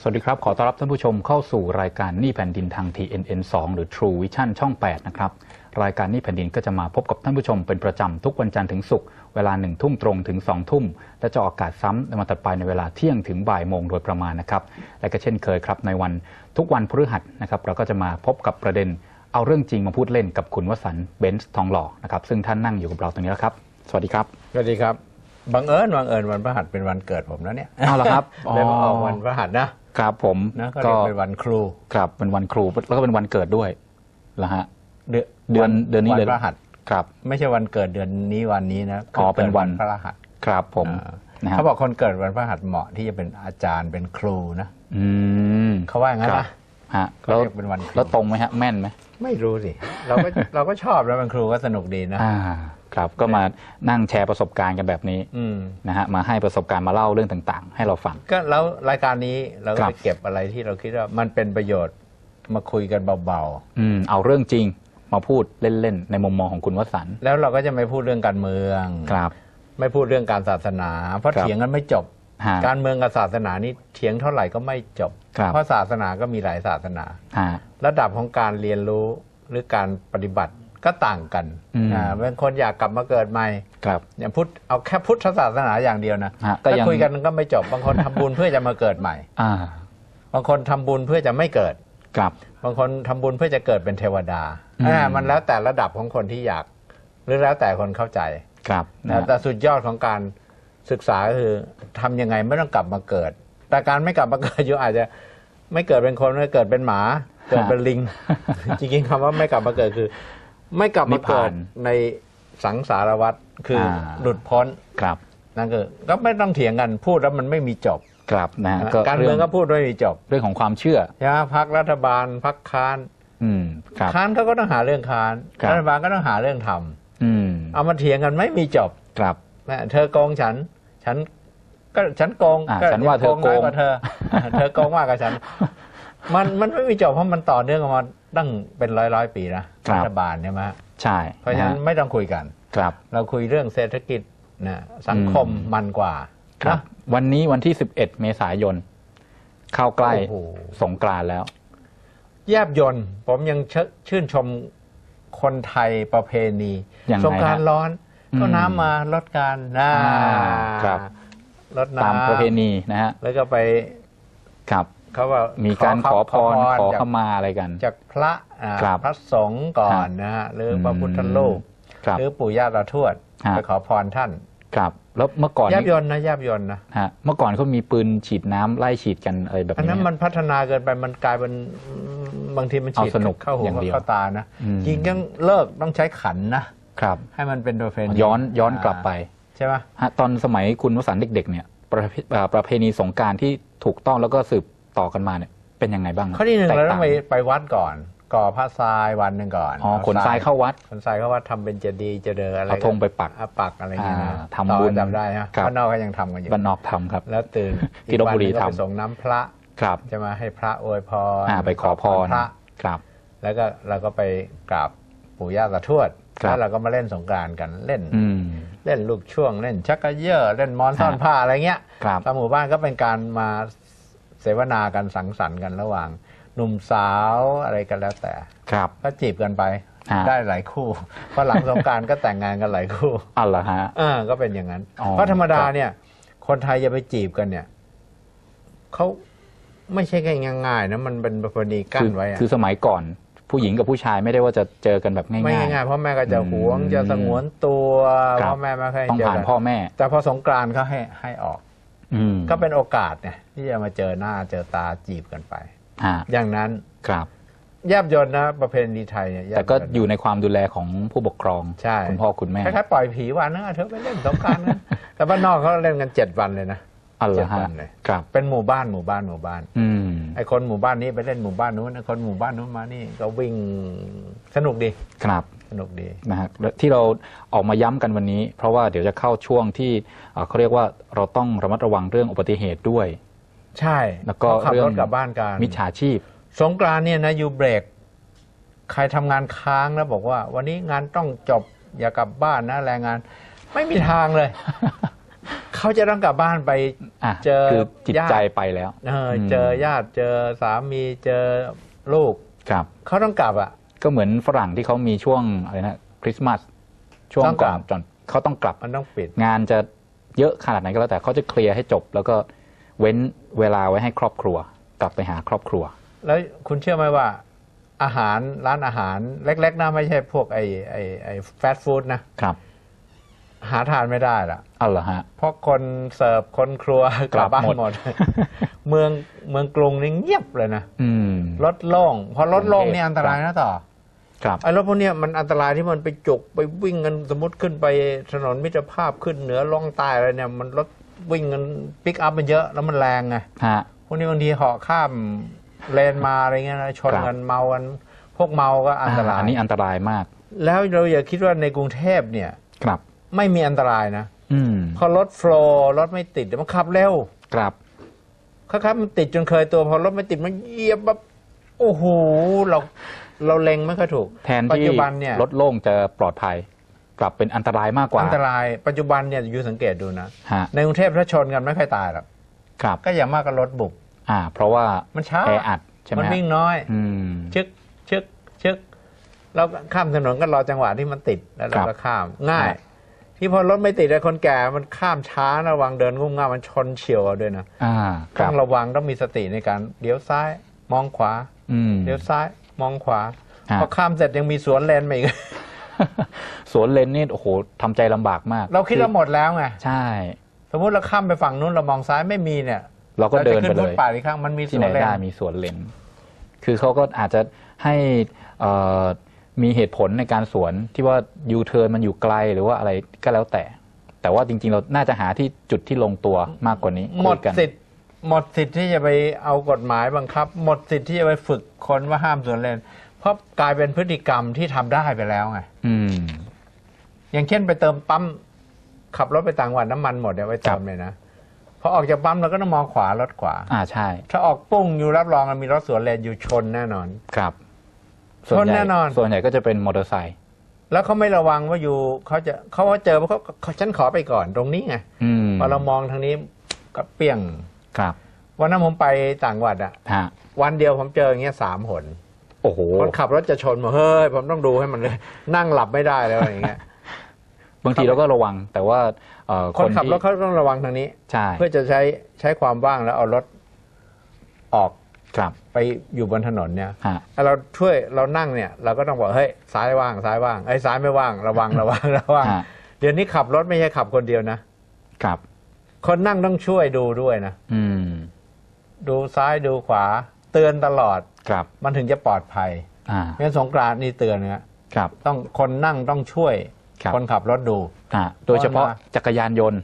สวัสดีครับ ขอต้อนรับท่านผู้ชมเข้าสู่รายการหนี้แผ่นดินทาง TNN 2 หรือ True Vision ช่อง 8 นะครับ รายการหนี้แผ่นดินก็จะมาพบกับท่านผู้ชมเป็นประจำทุกวันจันทร์ถึงศุกร์เวลาหนึ่งทุ่มตรงถึง 2 ทุ่ม และจะออกอากาศซ้ำในวันถัดไปในเวลาเที่ยงถึงบ่ายโมงโดยประมาณนะครับ และก็เช่นเคยครับในวันทุกวันพฤหัสนะครับเราก็จะมาพบกับประเด็น เอาเรื่องจริงมาพูดเล่นกับคุณวสันต์เบนซ์ทองหล่อนะครับซึ่งท่านนั่งอยู่กับเราตรงนี้แล้วครับ สวัสดีครับ สวัสดีครับบังเอิญบังเอิญวันพฤหัสเป็นวันเกิดผมนะเนี่ย เอาละครับ เลยมาออกวันพฤหัสนะ ครับผมนะก็เรียกเป็นวันครูครับเป็นวันครูแล้วก็เป็นวันเกิดด้วยแล้วฮะเดือนเดือนเดือนนี้เลยวันพฤหัสครับ ไม่ใช่วันเกิดเดือนนี้วันนี้นะอ๋อเป็นวันพฤหัสครับผมอ่านะฮะเขาบอกคนเกิดวันพฤหัสเหมาะที่จะเป็นอาจารย์เป็นครูนะอืมเขาว่าอย่างนั้นครับนะฮะเขาแล้วเรียกเป็นวันครูแล้วตรงไหมฮะแม่นไหมไม่รู้สิเราก็เราก็ชอบแล้วเป็นครูก็สนุกดีนะอ่า ครับก็มานั่งแชร์ประสบการณ์กันแบบนี้อืม นะฮะมาให้ประสบการณ์มาเล่าเรื่องต่างๆ ให้เราฟัง ก็แล้วรายการนี้เราก็ครับ ไปเก็บอะไรที่เราคิดว่ามันเป็นประโยชน์มาคุยกันเบาอืมเอาเรื่องจริงมาพูดเล่นๆในมุมมองของคุณวสันต์ๆ แล้วเราก็จะไม่พูดเรื่องการเมือง ครับ ไม่พูดเรื่องการศาสนา เพราะครับ เถียงกันไม่จบ ฮะ การเมืองกับศาสนานี่เถียงเท่าไหร่ก็ไม่จบ ครับ เพราะศาสนาก็มีหลายศาสนา ฮะระดับของการเรียนรู้หรือการปฏิบัติ ก็ต่างกันอืมอ่าบางคนอยากกลับมาเกิดใหม่ครับอย่างพุทธเอาแค่พุทธศาสนาอย่างเดียวนะฮะก็ถ้ายังคุยกันก็ไม่จบบางคนทำบุญเพื่อจะมาเกิดใหม่อ่าบางคนทำบุญเพื่อจะไม่เกิดครับบางคนทำบุญเพื่อจะเกิดเป็นเทวดาอืมอ่ามันแล้วแต่ระดับของคนที่อยาก หรือแล้วแต่คนเข้าใจครับนะนะฮะแต่สุดยอดของการศึกษาก็คือทำยังไงไม่ต้องกลับมาเกิด แต่การไม่กลับมาเกิดอยู่อาจจะไม่เกิดเป็นคนไม่เกิดเป็นหมา เกิดเป็นลิง จริงๆคำว่าไม่กลับมาเกิดคือ ไม่กลับมาเกิดในสังสารวัฏคืออา หลุดพ้นครับนั่นคือก็ไม่ต้องเถียงกันพูดแล้วมันไม่มีจบ ครับนะฮะการเมืองก็พูดไม่มีจบเรื่องของความเชื่อ ใช่ไหมพักรัฐบาลพักค้านอืมครับ ค้านเขาก็ต้องหาเรื่องค้านครับ รัฐบาลก็ต้องหาเรื่องทำอืมเอามาเถียงกันไม่มีจบครับ นะเธอโกงฉัน ฉันก็ฉันโกงอ่าก็ฉันว่าเธอโกง น้ยว่าเธอ เธอโกงมากกว่าฉัน มันมันไม่มีจบเพราะมันต่อเนื่องกันมา ตั้งเป็นร้อยร้อยปีนะครับรัฐบาลใช่ไหมฮะใช่ เพราะฉะนั้นฮไม่ต้องคุยกัน ครับ เราคุยเรื่องเศรษฐกิจนะสังคมอืมมันกว่าครับนะวันนี้วันที่ 11 เมษายน เข้าใกล้โอ้โหสงกรานต์แล้ว แยบยนต์ผมยังเชชื่นชมคนไทยประเพณียังไงสงกรารฮะร้อนก็อืมน้ำมาลดการนะอ่าครับลดน้ำตามประเพณีนะฮะแล้วก็ไปครับ เขาว่ามีมีการขอพรขอจากขมาอะไรกัน จากพระอ่าครับพระสงฆ์ก่อนนะฮะหรือพระพุทธรูปครับ หรือปู่ย่าตาทวดฮะ ไปขอพรท่านครับแล้วเมื่อก่อนแยบนี้ยนต์นะแยบยนต์นะฮะเมื่อก่อนเขามีปืนฉีดน้ำไล่ฉีดกันอะไรแบบอันนี้นั้นไหม มันพัฒนาเกินไปมันกลายเป็นบางทีมันฉีดเอาสนุกเข้าหูอย่างเดียวเข้าตานะอืม จริงต้องเลิกต้องใช้ขันนะครับ ให้มันเป็นประเพณีย้อนย้อนกลับไปใช่ไหม ฮะตอนสมัยคุณวสันต์เด็ก ๆ เนี่ยประเพอ่าประเพณีสงกรารที่ถูกต้องแล้วก็สืบ ต่อกันมาเนี่ยเป็นยังไงบ้างข้อที่หนึ่งแตกเราต้องไปต่ไปวัดก่อน ก่อผ้าทรายวันหนึ่งก่อนอ๋อขนทรายเข้าวัดขนทรายเข้าวัดทำเป็นเจดีย์เจเดออะไรเอาธงไปปักอะปักอะไรอย่างเงี้ยนะอ่าทำบุญต่อจำได้ฮะครับข้างนอกก็ยังทำกันอยู่บ้านนอกทำครับ แล้วตื่นที่ลพบุรีอีกวันหนึ่งก็ทำไปส่งน้ำพระครับจะมาให้พระอวยพรอ่าไปขอพรพระครับ แล้วก็เราก็ไปกราบปู่ย่าตาทวดครับแล้วเราก็มาเล่นสงกรานต์กันเล่นอืมเล่นลูกช่วงเล่นชักกระเยอะเล่นมอนซ่อนฮะผ้าอะไรเงี้ยครับตามหมู่บ้านก็เป็นการมา เสวนากันสังสรรค์กันระหว่าง หนุ่มสาวอะไรกันแล้วแต่ครับ ก็จีบกันไป ฮะ ได้หลายคู่พอหลังสงกรารก็แต่งงานกันหลายคู่อันละฮะ เออก็เป็นอย่างนั้น อ๋อ เพราะธรรมดาครับเนี่ย คนไทยจะไปจีบกันเนี่ยเขาไม่ใช่ง่ายๆนะมันเป็นประเพณีกั้คืนไว้อะ คือสมัยก่อนผู้หญิงกับผู้ชายไม่ได้ว่าจะเจอกันแบบง่าย ไม่ง่ายๆพ่อแม่ก็จะหวงอืมจะสงวนตัวครับ พ่อแม่ไม่ค่อยๆต้องเจอผ่านกันพ่อแม่ แต่พอสงกรานต์เขาให้ให้ออกอืม ก็เป็นโอกาสเนี่ยที่จะมาเจอหน้าเจอตาจีบกันไปฮะอย่างนั้นครับแยบยนต์นะประเพณีไทยเนี่ยยบแต่ก็นต์อยู่ในความดูแลของผู้ปกครองใช่คุณพ่อคุณแม่คล้ายๆปล่อยผีวันนึงอะเธอไปเล่นสงกรารนะแต่บ้านนอกเขาเล่นกันเจ็ดวันเลยนะอันเจ็ละดฮะวันเลยครับ เป็นหมู่บ้านหมู่บ้านหมู่บ้านอืมไอ้คนหมู่บ้านนี้ไปเล่นหมู่บ้านนู้นไอ้คนหมู่บ้านนู้นมานี่ก็วิ่งสนุกดีครับ สนุกดีนะฮะและที่เราออกมาย้ำกันวันนี้ เพราะว่าเดี๋ยวจะเข้าช่วงที่เอ่อเขาเรียกว่าเราต้องระมัดระวังเรื่องอุบัติเหตุด้วย ใช่แล้วก็เขาขับเรื่อรงถกลับบ้านกันมิจฉาชีพ สงกรานต์เนี่ยนะอยู่เบรก ใครทำงานค้างแล้วบอกว่า วันนี้งานต้องจบอย่ากลับบ้านนะแรงงาน ไม่มีทางเลย เขาจะต้องกลับบ้านไป อะเจอคือจิตใจญาติ ไปแล้ว เอออม เจอญาติเจอสามีเจอลูก ครับ เขาต้องกลับอะ ก็เหมือนฝรั่งที่เขามีช่วงอะไรนะคริสต์มาสช่วงต้องกก่ลัอบ นจนเขาต้องกลับ มันต้องปิด งานจะเยอะขนาดไหนก็แล้วแต่เขาจะเคลียร์ให้จบ แล้วก็เว้นเวลาไว้ให้ครอบครัว กลับไปหาครอบครัว แล้วคุณเชื่อไหมว่า อาหารร้านอาหารเล็กๆนะไม่ใช่พวกไอ้ไอ้ไอ้ฟาสต์ฟู้ดนะครับ หาทานไม่ได้ละเอาเหรอฮะ เพราะคนเสิร์ฟคนครัวกลับบ้านกลับหมดหมด เมืองเมืองกรุงนี่เงียบเลยนะอืมรถโล่งพอรถโล่งกรุงเทพนี่อันตรายนะต่อ ครับไอ้รถพวกเนี้ยมันอันตรายที่มันไปจุกไปวิ่งกันสมมติขึ้นไปถนนมิตรภาพขึ้นเหนือล่องใต้อะไรเนี่ย มันรถวิ่งกันปิกอัพมันเยอะแล้วมันแรงไงฮะพวกนี้บางทีเหาะข้ามเลนมาอะไรเงี้ยนะชนครับกันเมากันพวกเมาก็อันตรายอันนี้อันตรายมาก แล้วเราอย่าคิดว่าในกรุงเทพเนี่ยครับ ไม่มีอันตรายนะอืมพอรถโฟลว์รถไม่ติดเดี๋ยวมันขับเร็วครับครับมันติดจนเคยตัวพอรถไม่ติดมันเหยียบแบบโอ้โหเราเราเล็งไม่ค่อยถูกแทนปัจที่จุบันเนี่ยรถโล่งจะปลอดภัย กลับเป็นอันตรายมากกว่าอันตรายปัจจุบันเนี่ยอยู่สังเกตดูนะ ฮะในกรุงเทพถ้าชนกันไม่ค่อยตายหรอกครับ ก็อย่างมากก็รถบุก อ่า เพราะว่ามันช้า แออัดใช่ไหมมันฮะวิ่งน้อย อืม ชึกชึกชึกเราข้ามถนนก็รอจังหวะที่มันติดแล้วเราครัก็บข้ามง่าย ครับ ที่พอรถไม่ติดไอ้คนแก่มันข้ามช้านะระวังเดินงุ่มง่ามมันชนเฉียวเอาด้วยนะอ่าคต้รัอบงระวังต้องมีสติในการเลี้ยวซ้ายมองขวาอืมเลี้ยวซ้ายมองขวาฮะพอข้ามเสร็จยังมีสวนเลนมาอีกสวนเลนนี่โอ้โหทำใจลำบากมาก เราคิดว่าหมดแล้วไงใช่ สมมติเราข้ามไปฝั่งนู้นเรามองซ้ายไม่มีเนี่ย เราก็เดินจะไปขึ้นเลฟุตยป่าดอีกครั้งมันมีสที่วไหนนเลนได้มีสวนเลนคือเขาก็อาจจะให้เอ่อ มีเหตุผลในการสวนที่ว่ายูเทิร์นมันอยู่ไกลหรือว่าอะไรก็แล้วแต่ แต่ว่าจริง ๆ เราน่าจะหาที่จุดที่ลงตัวมากกว่านี้หมดคุยกัน สิทธิ์หมดสิทธิ์ที่จะไปเอากฎหมายบังคับ หมดสิทธิ์ที่จะไปฝึกคนว่าห้ามสวนเลน เพราะกลายเป็นพฤติกรรมที่ทำได้ไปแล้วไง อืม อย่างเช่นไปเติมปั๊มขับรถไปต่างจังหวัดน้ำมันหมดเนี่ยไปเติมเลยนะพอออกจากปั๊มเราก็ต้องมองขวารถขวา อ่าใช่ ถ้าออกปุ้งอยู่รับรองมันมีรถสวนเลนอยู่ชนแน่นอน ครับ ชนแน่นอน ส่วนใหญ่ก็จะเป็นมอเตอร์ไซค์แล้วเขาไม่ระวังว่าอยู่เขาจะเขาว่าเจอเพราะเขาเขาฉันขอไปก่อนตรงนี้ไงอืมพอเรามองทางนี้ก็เปี้ยงครับวันนั้นผมไปต่างจังหวัดอะฮะวันเดียวผมเจออย่างเงี้ยสามหนโอ้โหคนขับรถจะชนมาเฮ้ยผมต้องดูให้มันเลย นั่งหลับไม่ได้แล้วอะไรอย่างเงี้ยบางทีเราก็ระวัง แต่ว่าเอ่อคนขับที่รถเขาต้องระวังทางนี้ ใช่ เพื่อจะใช้ใช้ความว่างแล้วเอารถออก ครับ ไปอยู่บนถนนเนี่ยฮะ ถ้าเราช่วยเรานั่งเนี่ยเราก็ต้องบอกเฮ้ยซ้ายว่างซ้ายว่างไอ้ยซ้ายไม่ว่างระวังระวังระวังฮะ เดี๋ยวนี้ขับรถไม่ใช่ขับคนเดียวนะ ครับ คนนั่งต้องช่วยดูด้วยนะ อืม ดูซ้ายดูขวา เตือนตลอดครับ มันถึงจะปลอดภัยอ่า งั้นสงกรานต์นี่เตือนนะครับ ต้องคนนั่งต้องช่วยครับคนขับรถดู อ่าโดยเฉพาะเพราะว่าจักรยานยนต์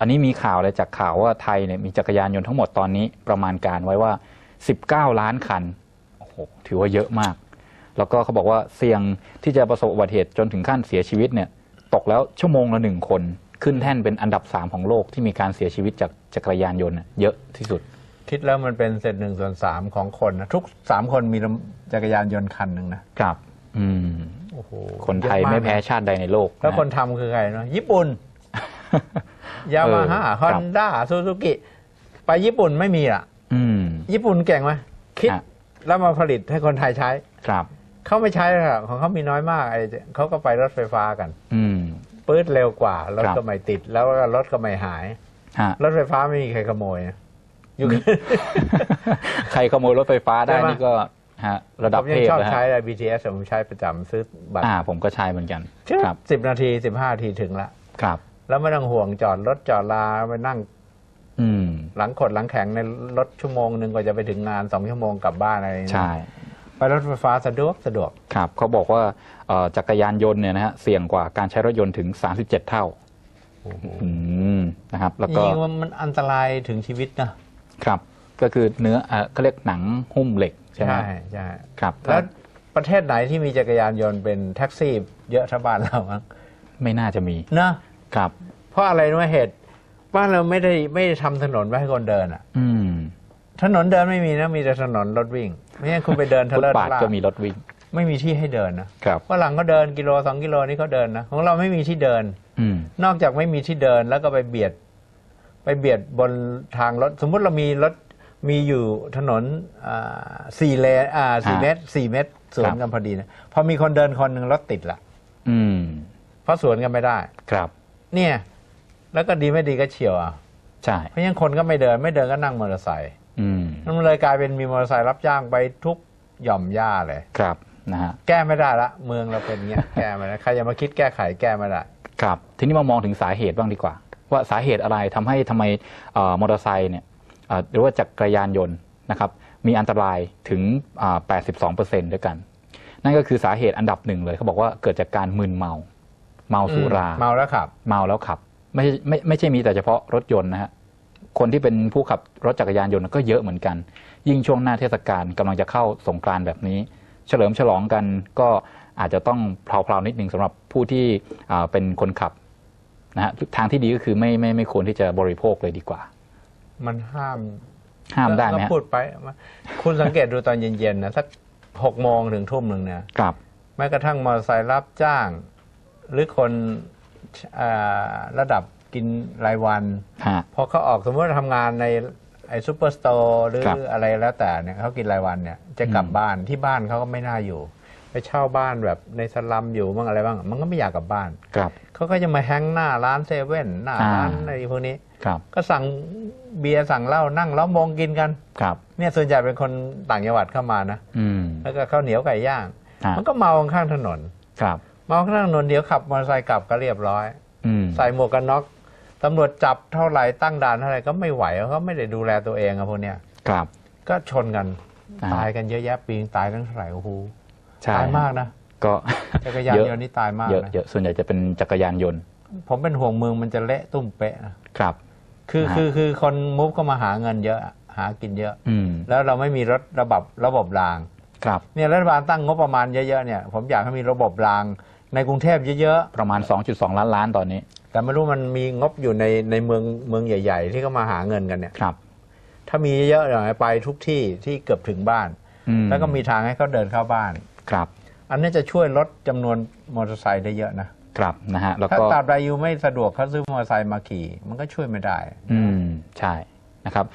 อันนี้มีข่าวเลยจากข่าวว่าไทยเนี่ยมีจักรยานยนต์ทั้งหมดตอนนี้ประมาณการไว้ว่า 19 ล้านคันโอ้โหถือว่าเยอะมาก แล้วก็เขาบอกว่าเสี่ยงที่จะประสบอุบัติเหตุจนถึงขั้นเสียชีวิตเนี่ยตกแล้วชั่วโมงละหนึ่งคน ขึ้นแท่นเป็นอันดับ 3 ของโลกที่มีการเสียชีวิตจากจักรยานยนต์น่ะเยอะที่สุด คิดแล้วมันเป็นเศษหนึ่งส่วนสามของคนนะทุกสามคนมีจักรยานยนต์คันหนึ่งนะครับ อืมโอ้โหคนไทยเอะากไม่แพ้ชาติใดในโลกแล้วนะคนทำคือใครเนาะญี่ปุ่นยามาฮ่าเออฮอนครับด้าซูซูกิ ไปญี่ปุ่นไม่มีอะอืม ญี่ปุ่นเก่งไหมคิดฮะ แล้วมาผลิตให้คนไทยใช้ ครับ เขาไม่ใช้หรอกของเขามีน้อยมากไอ้เขาก็ไปรถไฟฟ้ากันอืม ปื๊ดเร็วกว่ารถครับ ก็ไม่ติด แล้วก็รถก็ไม่หาย ฮะ รถไฟฟ้าไม่มีใครขโมยนะอยู่ ใครขโมยรถไฟฟ้าได้ใช่ไหมนี่ก็ฮะระดับผมยัเทงพชอบแล้วใช้ฮะเลย BTS ผมใช้ประจำซื้อบัตรอ่า ผมก็ใช้เหมือนกัน ครับ สิบนาทีสิบห้านาทีถึงละ ครับ แล้วไม่ต้องห่วงจอดรถจอดลาไปนั่งอืม หลังขดหลังแข็งในรถชั่วโมงหนึ่งกว่าจะไปถึงงานสองชั่วโมงกลับบ้านอะไรอย่างเงี้ยใช่ไปรถไฟฟ้าสะดวกสะดวกครับเขาบอกว่าเอ่อจักรยานยนต์เนี่ยนะฮะเสี่ยงกว่าการใช้รถยนต์ถึง 37 เท่าอืมนะครับ แล้วก็ยิงๆมันอันตรายถึงชีวิตนะครับ ก็คือเนื้อเอ่อเขาเรียกหนังหุ้มเหล็กใช่ไหมใช่ใช่ครับ แล้วประเทศไหนที่มีจักรยานยนต์เป็นแท็กซี่ เยอะเท่าบ้านเรามั้งไม่น่าจะมีนะครับ เพราะอะไรรู้ไหมเหตุ บ้านเราไม่ได้ไม่ได้ทำถนนไว้ให้คนเดินอะ อืมถนนเดินไม่มีนะมีแต่ถนนรถวิ่ง ไม่งั้นคุณไปเดินทะฟุตเลาะบาททะล่าก็มีรถวิ่งไม่มีที่ให้เดินนะครับฝรั่งก็เดินกิโลสองกิโลนี่เขาเดินนะของเราไม่มีที่เดิน อืม นอกจากไม่มีที่เดินแล้วก็ไปเบียด ไปเบียดบนทางรถ สมมุติเรามีรถมีอยู่ถนนอ่าสี่เลนอ่าสี่ฮะเมตรสี่เมตรสวนครับกันพอดีนะพอมีคนเดินคนหนึ่งรถติดละอืม เพราะสวนกันไม่ได้ ครับ เนี่ย แล้วก็ดีไม่ดีก็เฉียวอะใช่เพราะยังคนก็ไม่เดินไม่เดินก็นั่งมอเตอร์ไซค์อืมนั่นมันเลยกลายเป็นมีมอเตอร์ไซค์รับจ้างไปทุกหย่อมหญ้าเลยครับนะฮะแก้ไม่ได้ละเมืองเราเป็นเงี้ยแก้ไม่ได้ใครจะมาคิดแก้ไขแก้ไม่ได้ครับทีนี้มามองถึงสาเหตุบ้างดีกว่า ว่าสาเหตุอะไรทำให้ทำไมเอ่อมอเตอร์ไซค์เนี่ยเอ่อหรือว่าจักรยานยนต์นะครับมีอันตรายถึงอ่า82%ด้วยกัน นั่นก็คือสาเหตุอันดับหนึ่งเลยเขาบอกว่าเกิดจากการมึนเมา เมาสุรา เมาแล้วขับ เมาแล้วขับ ไม่ใช่ไม่ไม่ใช่มีแต่เฉพาะรถยนต์นะฮะคนที่เป็นผู้ขับรถจักรยานยนต์ก็เยอะเหมือนกัน ยิ่งช่วงหน้าเทศกาลกำลังจะเข้าสงกรานต์แบบนี้ เฉลิมฉลองกันก็อาจจะต้องเพลาๆนิดนึงสำหรับผู้ที่อ่าเป็นคนขับนะฮะทางที่ดีก็คือไม่ไม่ไม่ควรที่จะบริโภคเลยดีกว่า มันห้ามห้ามได้ไหมแล้วฮะพูดไป คุณสังเกตดูตอนเย็นๆนะสักหกโมงถึงทุ่มหนึ่งเนี่ยครับแม้กระทั่งมอเตอร์ไซค์รับจ้าง หรือคนอ่า ระดับกินรายวัน ฮะ พอเขาออกสมมติว่าทำงานในไอ้ซูเปอร์สโตร์หรือครับอะไรแล้วแต่เนี่ยเขากินรายวันเนี่ยจะกลับอืม บ้านที่บ้านเขาก็ไม่น่าอยู่ ไปเช่าบ้านแบบในสลัมอยู่บ้างอะไรบ้าง มันก็ไม่อยากกลับบ้าน ครับ เขาก็จะมาแฮงก์หน้าร้านเซเว่นหน้าอ่า ร้านอะไรพวกนี้ ครับก็สั่งเบียร์สั่งเหล้านั่งล้อมวงกินกัน ครับ เนี่ยส่วนใหญ่เป็นคนต่างจังหวัดเข้ามานะ อืมแล้วก็ข้าวเหนียวไก่ย่าง ฮะมันก็เมาข้างถนน ครับ เมาข้างถนนเดี๋ยวขับมอเตอร์ไซค์กลับก็เรียบร้อยอืมใส่หมวกกันน็อกตำรวจจับเท่าไหร่ตั้งด่านเท่าไหร่ก็ไม่ไหวเขาไม่ได้ดูแลตัวเองอะพวกเนี้ยครับ ก็ชนกันอ่า ตายกันเยอะแยะปีนตายตั้งเท่าไหร่โอ้โหใช่ตายมากนะก็ จักรยานเยอะยนต์นี่ตายมากเยอะนะเยอะส่วนใหญ่จะเป็นจักรยานยนต์ผมเป็นห่วงเมืองมันจะเละตุ้มเป๊ะนะครับ คือฮะ คือคือคนมุฟก็มาหาเงินเยอะหากินเยอะ อืมแล้วเราไม่มีรถระบบระบบราง ครับ เนี่ยรัฐบาลตั้งงบประมาณเยอะๆเนี่ยผมอยากให้มีระบบราง ในกรุงเทพเยอะประมาณ 2.2 ล้านล้านตอนนี้ ๆ แต่ไม่รู้มันมีงบอยู่ในในเมืองเมืองใหญ่ ๆ ที่เขามาหาเงินกันเนี่ย ครับถ้ามีเยอะๆหน่อยไปทุกที่ที่เกือบถึงบ้าน อืแล้วก็มีทางให้เขาเดินเข้าบ้าน ครับ อันนี้จะช่วยลดจำนวนมอเตอร์ไซค์ได้เยอะนะครับนะฮะ แล้วถ้าก็ ตราบใดยูไม่สะดวกเขาซื้อมอเตอร์ไซค์มาขี่ มันก็ช่วยไม่ได้ อืม ใช่นะครับ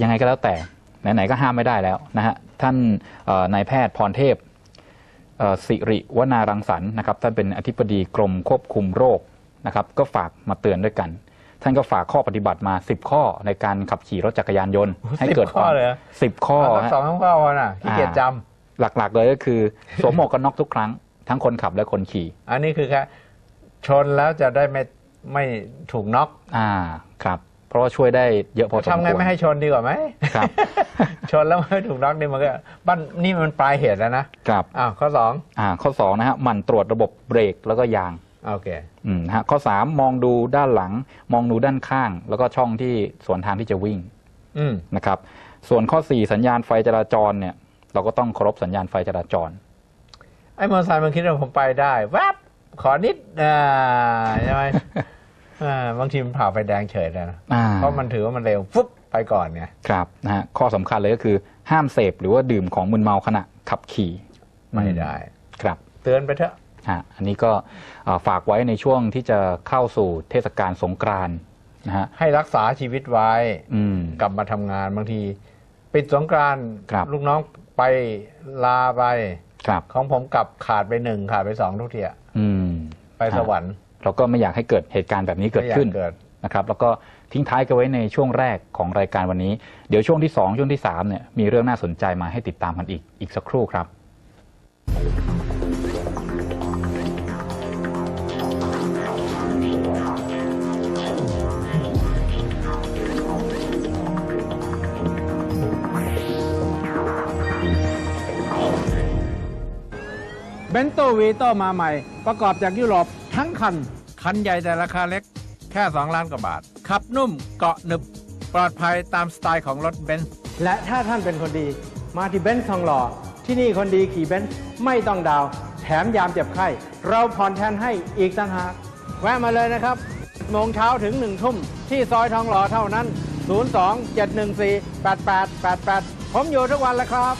ยังไงก็แล้วแต่ ไหน ๆ ก็ห้ามไม่ได้แล้วนะฮะ ท่านเอ่อนายแพทย์พรเทพเอ่อ สิริวนารังสรรค์นะครับท่านเป็นอธิบดีกรมควบคุมโรคนะครับก็ฝากมาเตือนด้วยกัน ท่านก็ฝากข้อปฏิบัติมา 10 ข้อในการขับขี่รถจักรยานยนต์ ให้เกิด10ข้อเลยเหรอสิบข้อเอาสักฮะสองสามข้อพอนะขี้เกียจจหลักๆเลยก็คือสวมหมวกกันน็อกทุกครั้ง ทั้งคนขับและคนขี่ำอันนี้คือแค่ชนแล้วจะได้ไม่ไม่ถูกน็อกอ่าครับเพ ราะว่าช่วยได้เยอะพอสมควรทำไงไม่ให้ชนดีกว่าไหมครับ ชนแล้วไม่ถูกน็อกนี่มันก็บ้านนี่มันปลายเหตุแล้วนะครับอ้าวข้อสองอ่าข้อสองนะฮะหมั่นตรวจระบบเบรกแล้วก็ยางโอเคอืมนะฮะข้อ3มองดูด้านหลัง มองดูด้านข้าง แล้วก็ช่องที่สวนทางที่จะวิ่งอืมนะครับ ส่วนข้อ4สัญญาณไฟจราจรเนี่ย เราก็ต้องเคารพสัญญาณไฟจราจร ไอ้มอเตอร์ไซค์มันคิดว่าผมไปได้แวบขอนิดอ่าใช่ไหม อ่าบางทีมันผ่าไฟแดงเฉยเลยนะอ่า เพราะมันถือว่ามันเร็วฟุ๊บไปก่อนเนี่ยครับนะฮะข้อสำคัญเลยก็คือห้ามเสพหรือว่าดื่มของมึนเมาขณะขับขี่ไม่ได้ ครับเตือนไปเถอะ ฮะอันนี้ก็เอ่อฝากไว้ในช่วงที่จะเข้าสู่เทศกาลสงกรานต์นะฮะให้รักษาชีวิตไว้ อืม กลับมาทำงานบางที ปิดสงกรานต์ครับ ลูกน้องไปลาไป ครับ ของผมกลับขาดไปหนึ่งขาดไปสองทุกทีอะอืม ไปสวรรค์ เราก็ไม่อยากให้เกิดเหตุการณ์แบบนี้เกิดไม่อยาขึ้นเกิด นะครับแล้วก็ทิ้งท้ายกันไว้ในช่วงแรกของรายการวันนี้ เดี๋ยวช่วงที่ 2 ช่วงที่3เนี่ยมีเรื่องน่าสนใจมาให้ติดตามกันอีกอีกสักครู่ครับ เบนโตวีโตมาใหม่ ประกอบจากยุโรป ทั้งคัน คันใหญ่แต่ราคาเล็ก แค่ 2 ล้านกว่าบาท ขับนุ่มเกาะหนึบ ปลอดภัยตามสไตล์ของรถเบนซ์และถ้าท่านเป็นคนดีมาที่เบนซ์ทองหล่อที่นี่คนดีขี่เบนซ์ไม่ต้องดาว แถมยามเจ็บไข้ เราผ่อนแทนให้อีกต่างหาก แวะมาเลยนะครับโมงเช้าถึง1ทุ่มที่ซอยทองหล่อเท่านั้น 02 714 8888 ผมอยู่ทุกวันแล้วครับ